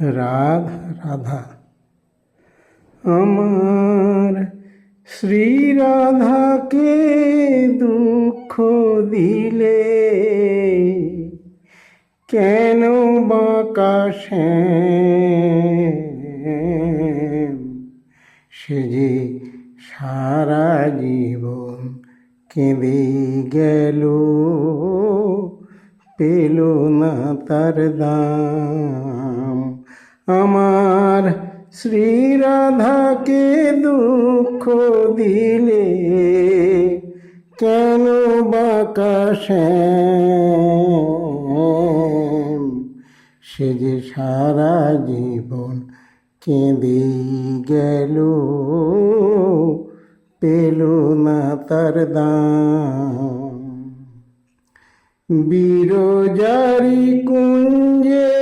রাধা রাধা। আমার শ্রী রাধাকে দুঃখ দিলে কেন বাঁকা শ্যাম সে যে সারা জীবন কেঁদে গেল, পেল না তার দাম। আমার শ্রী রাধাকে দুঃখ দিলে কেন বাঁকা শ্যাম সে যে সারা জীবন কেঁদে গেল, পেল না তার দাম বিরজারি কুঞ্জে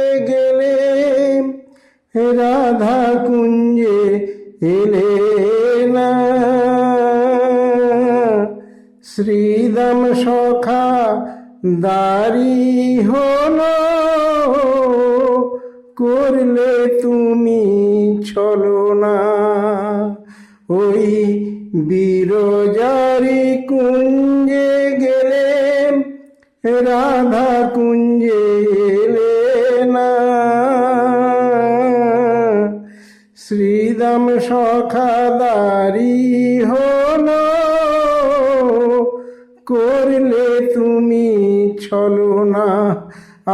সখা দারি হলো, করলে তুমি চলো না। ওই বিরজারি কুঞ্জে গেলে রাধা কুঞ্জে এলে না। শ্রীদাম সখাদারি হলো করলে তুমি চলো না।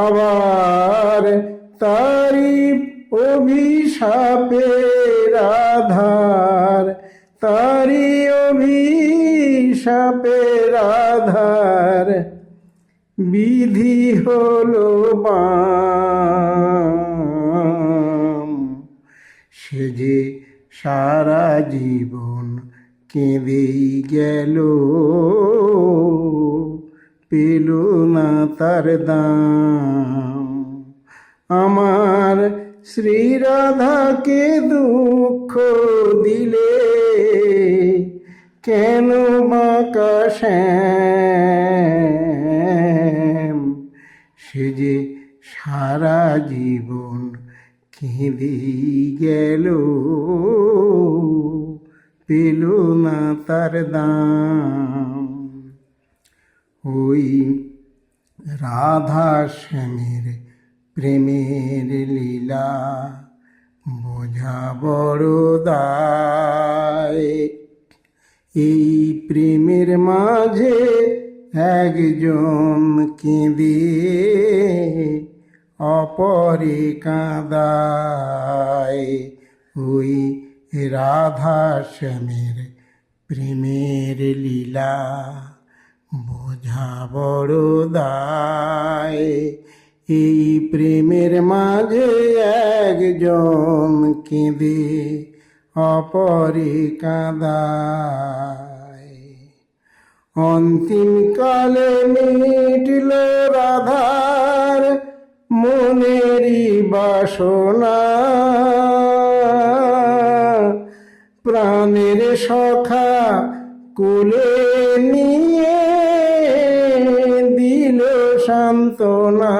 আবার তারি অভিশাপে রাধার, তারি অভিশাপে রাধার বিধি হলো সে যে সারা জীবন কেঁদেই গেল, পেল না তার দাম। আমার শ্রী রাধাকে দুঃখ দিলে কেন বাঁকা শ্যাম সে যে সারা জীবন কেঁদেই গেল পেল না তার দাম। ওই রাধা শ্যামের প্রেমের লীলা বোঝা বড় দায়। এই প্রেমের মাঝে একজন কেঁদে অপরে কাঁদায়। ওই রাধা শ্যামের প্রেমের লীলা, বোঝা বড় দায়। এই প্রেমের মাঝে একজন কেঁদে, অপরে কাঁদায়। অন্তিম কালে মিটল রাধার মনেরই বাসনা। প্রাণের সখা কোলে নিয়ে দিল সান্ত্বনা।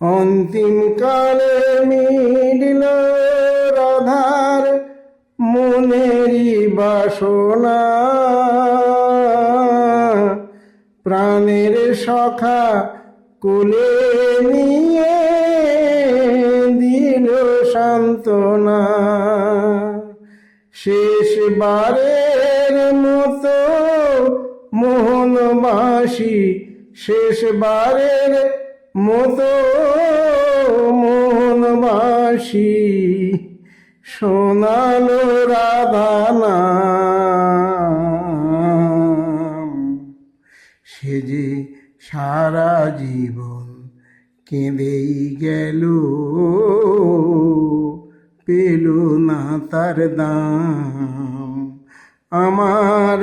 অন্তিম কালে মিলিল রাধার মনেরই বাসনা। প্রাণের সখা কোলে নিয়ে সান্ত্বনা। শেষবারের মতো মোহনবাসী, শেষবারের মতো মোহনবাসী শোনালো রাধা নাম সে যে সারা জীবন কেঁদেই গেল। পেল না তার দাম। আমার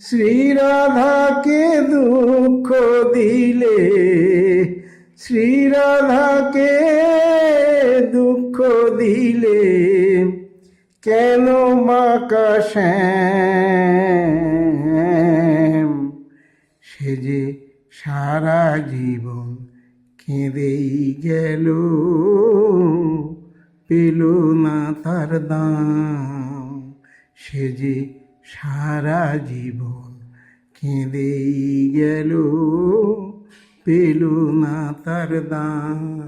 শ্রী রাধাকে দুঃখ দিলে শ্রী রাধাকে দুঃখ দিলে কেন বাঁকা শ্যাম? সে যে সারা জীবন কেঁদেই গেল। পেল না তার দাম। সে যে সারা জীবন কেঁদেই গেল, পেল না তার দাম।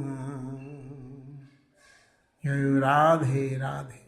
রাধে রাধে।